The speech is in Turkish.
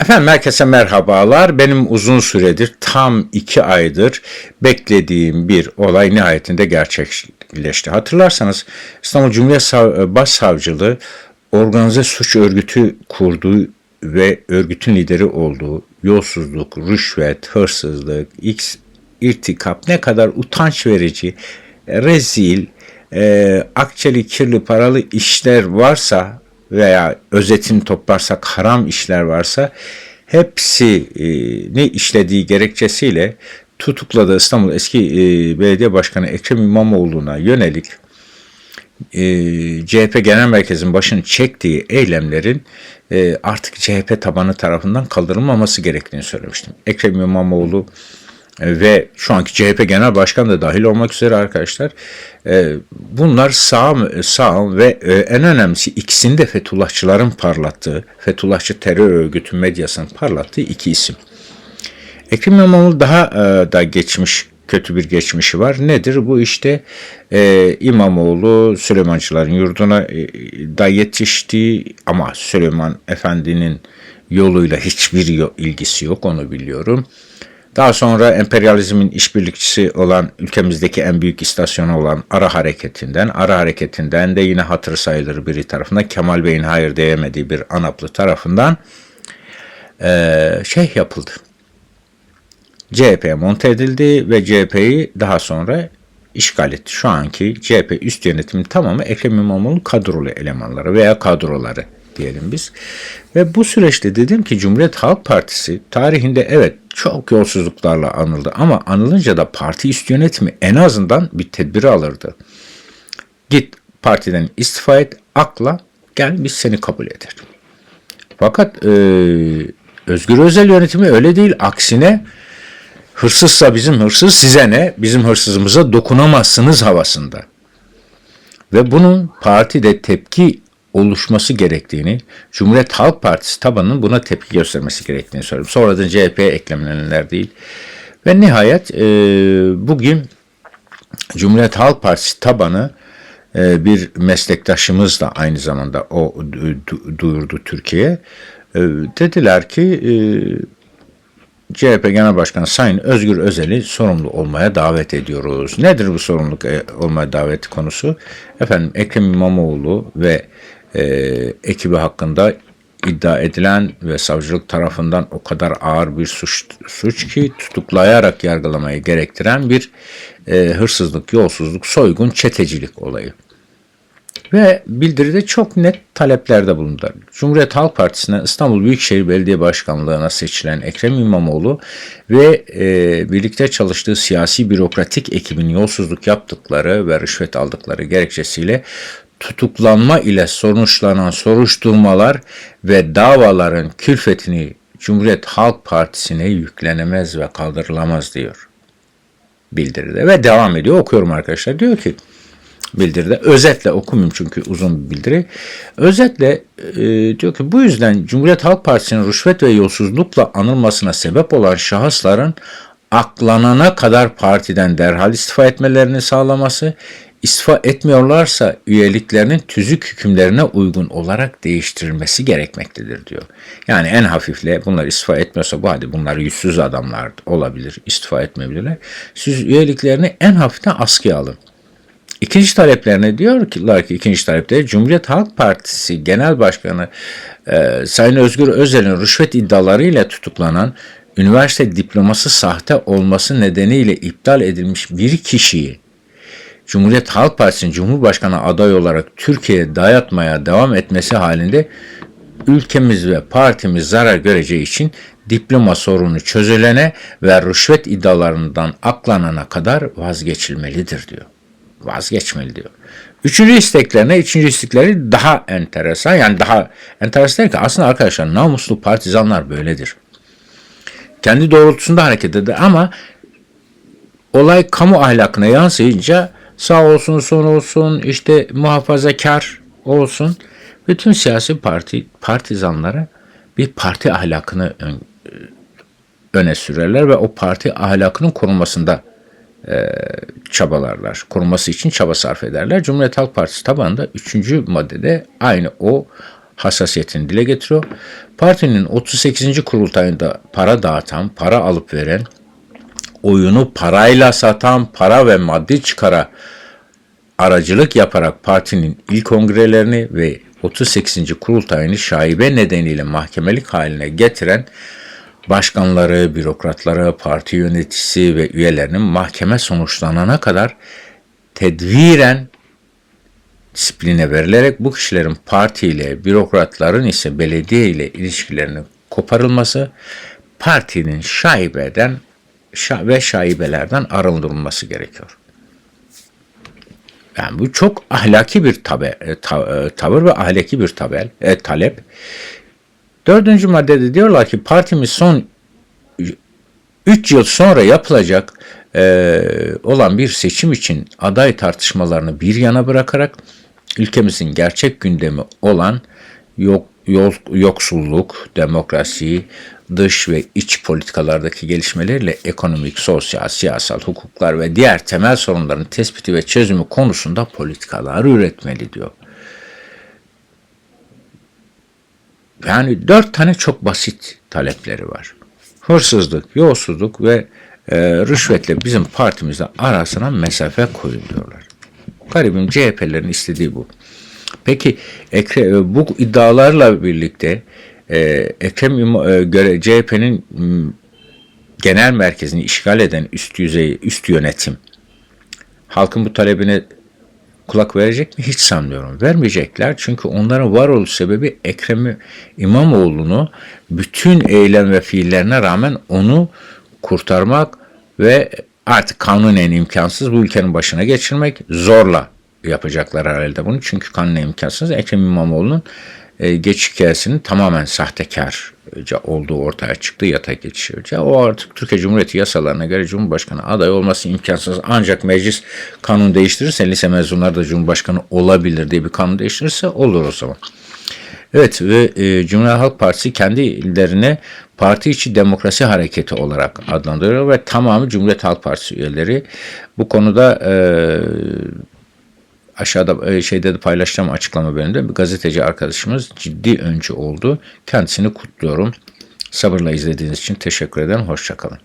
Efendim herkese merhabalar. Benim uzun süredir tam iki aydır beklediğim bir olay nihayetinde gerçekleşti. Hatırlarsanız İstanbul Cumhuriyet Sav- Başsavcılığı organize suç örgütü kurduğu ve örgütün lideri olduğu yolsuzluk, rüşvet, hırsızlık, x irtikap ne kadar utanç verici, rezil, e, akçeli kirli paralı işler varsa veya özetini toplarsak haram işler varsa hepsini işlediği gerekçesiyle tutukladığı İstanbul eski e, belediye başkanı Ekrem İmamoğlu'na yönelik e, CHP Genel Merkezi'nin başını çektiği eylemlerin e, artık CHP tabanı tarafından kaldırılmaması gerektiğini söylemiştim. Ekrem İmamoğlu ve şu anki CHP Genel Başkanı da dahil olmak üzere arkadaşlar e, bunlar sağ sağ ve e, en önemlisi ikisini de Fethullahçıların parlattığı, Fethullahçı terör örgütü medyasının parlattığı iki isim. Ekrem İmamoğlu daha e, da geçmiş kötü bir geçmişi var. Nedir? Bu işte e, İmamoğlu Süleymancıların yurduna e, da yetişti ama Süleyman Efendi'nin yoluyla hiçbir ilgisi yok onu biliyorum. Daha sonra emperyalizmin işbirlikçisi olan ülkemizdeki en büyük istasyonu olan Ara Hareketi'nden, Ara Hareketi'nden de yine hatır sayılır biri tarafından Kemal Bey'in hayır diyemediği bir Anaplı tarafından şey yapıldı. CHP'ye monte edildi ve CHP'yi daha sonra işgal etti. Şu anki CHP üst yönetimin tamamı Ekrem İmamoğlu kadrolu elemanları veya kadroları diyelim biz. Ve bu süreçte dedim ki Cumhuriyet Halk Partisi tarihinde evet çok yolsuzluklarla anıldı ama anılınca da parti üst yönetimi en azından bir tedbir alırdı. Git partiden istifa et, akla gel biz seni kabul edelim. Fakat e, Özgür Özel yönetimi öyle değil. Aksine hırsızsa bizim hırsız size ne? Bizim hırsızımıza dokunamazsınız havasında. Ve bunun partide tepki oluşması gerektiğini, Cumhuriyet Halk Partisi tabanının buna tepki göstermesi gerektiğini söylüyorum. Sonradan CHP'ye eklemlenenler değil. Ve nihayet e, bugün Cumhuriyet Halk Partisi tabanı e, bir meslektaşımız da aynı zamanda o du- du- duyurdu Türkiye'ye. E, dediler ki e, CHP Genel Başkanı Sayın Özgür Özel'i sorumlu olmaya davet ediyoruz. Nedir bu sorumluluk e, olmaya davet konusu? Efendim Ekrem İmamoğlu ve e, ekibi hakkında iddia edilen ve savcılık tarafından o kadar ağır bir suç, suç ki tutuklayarak yargılamayı gerektiren bir e, hırsızlık, yolsuzluk, soygun, çetecilik olayı. Ve bildiride çok net taleplerde bulundular. Cumhuriyet Halk Partisi'ne İstanbul Büyükşehir Belediye Başkanlığı'na seçilen Ekrem İmamoğlu ve e, birlikte çalıştığı siyasi bürokratik ekibin yolsuzluk yaptıkları ve rüşvet aldıkları gerekçesiyle tutuklanma ile sonuçlanan soruşturmalar ve davaların külfetini Cumhuriyet Halk Partisi'ne yüklenemez ve kaldırılamaz diyor bildiride ve devam ediyor okuyorum arkadaşlar diyor ki bildiride. Özetle okumayayım çünkü uzun bir bildiri. Özetle e, diyor ki bu yüzden Cumhuriyet Halk Partisi'nin rüşvet ve yolsuzlukla anılmasına sebep olan şahısların aklanana kadar partiden derhal istifa etmelerini sağlaması, istifa etmiyorlarsa üyeliklerinin tüzük hükümlerine uygun olarak değiştirilmesi gerekmektedir diyor. Yani en hafifle bunlar istifa etmiyorsa bu hadi bunlar yüzsüz adamlar olabilir, istifa etmeyebilirler. Siz üyeliklerini en hafiften askıya alın. İkinci taleplerine diyorlar ki ikinci talepte Cumhuriyet Halk Partisi Genel Başkanı e, Sayın Özgür Özel'in rüşvet iddialarıyla tutuklanan üniversite diploması sahte olması nedeniyle iptal edilmiş bir kişiyi Cumhuriyet Halk Partisi'nin Cumhurbaşkanı aday olarak Türkiye'ye dayatmaya devam etmesi halinde ülkemiz ve partimiz zarar göreceği için diploma sorunu çözülene ve rüşvet iddialarından aklanana kadar vazgeçilmelidir diyor vazgeçmeli diyor. Üçüncü isteklerine, üçüncü istekleri daha enteresan. Yani daha enteresan ki aslında arkadaşlar namuslu partizanlar böyledir. Kendi doğrultusunda hareket eder ama olay kamu ahlakına yansıyınca sağ olsun son olsun işte muhafazakar olsun bütün siyasi parti partizanlara bir parti ahlakını ön- öne sürerler ve o parti ahlakının korunmasında çabalarlar. Korunması için çaba sarf ederler. Cumhuriyet Halk Partisi tabanında 3. maddede aynı o hassasiyetini dile getiriyor. Partinin 38. kurultayında para dağıtan, para alıp veren, oyunu parayla satan, para ve maddi çıkara aracılık yaparak partinin ilk kongrelerini ve 38. kurultayını şaibe nedeniyle mahkemelik haline getiren başkanları, bürokratları, parti yöneticisi ve üyelerinin mahkeme sonuçlanana kadar tedviren disipline verilerek bu kişilerin partiyle, bürokratların ise belediye ile ilişkilerinin koparılması, partinin şaibeden şa- ve şaibelerden arındırılması gerekiyor. Yani bu çok ahlaki bir tabe, e, ta- e, tavır ve ahlaki bir tabel, e, talep. Dördüncü maddede diyorlar ki partimiz son 3 yıl sonra yapılacak e, olan bir seçim için aday tartışmalarını bir yana bırakarak ülkemizin gerçek gündemi olan yok, yol, yoksulluk, demokrasi, dış ve iç politikalardaki gelişmelerle ekonomik, sosyal, siyasal, hukuklar ve diğer temel sorunların tespiti ve çözümü konusunda politikalar üretmeli diyor. Yani dört tane çok basit talepleri var. Hırsızlık, yolsuzluk ve e, rüşvetle bizim partimizle arasına mesafe koyun diyorlar. Garibim CHP'lerin istediği bu. Peki Ekre, e, bu iddialarla birlikte e, Ekrem İma- e, CHP'nin genel merkezini işgal eden üst yüzey, üst yönetim halkın bu talebine kulak verecek mi? Hiç sanmıyorum. Vermeyecekler çünkü onların varoluş sebebi Ekrem İmamoğlu'nu bütün eylem ve fiillerine rağmen onu kurtarmak ve artık kanunen imkansız bu ülkenin başına geçirmek zorla yapacaklar herhalde bunu. Çünkü kanunen imkansız. Ekrem İmamoğlu'nun e, geç hikayesinin tamamen sahtekarca olduğu ortaya çıktı yata geçiyor. O artık Türkiye Cumhuriyeti yasalarına göre Cumhurbaşkanı aday olması imkansız. Ancak meclis kanun değiştirirse lise mezunları da Cumhurbaşkanı olabilir diye bir kanun değiştirirse olur o zaman. Evet ve e, Cumhuriyet Halk Partisi kendi illerine parti içi demokrasi hareketi olarak adlandırıyor ve tamamı Cumhuriyet Halk Partisi üyeleri. Bu konuda e, aşağıda e, şeyde de paylaşacağım açıklama bölümünde bir gazeteci arkadaşımız ciddi öncü oldu. Kendisini kutluyorum. Sabırla izlediğiniz için teşekkür ederim. Hoşçakalın.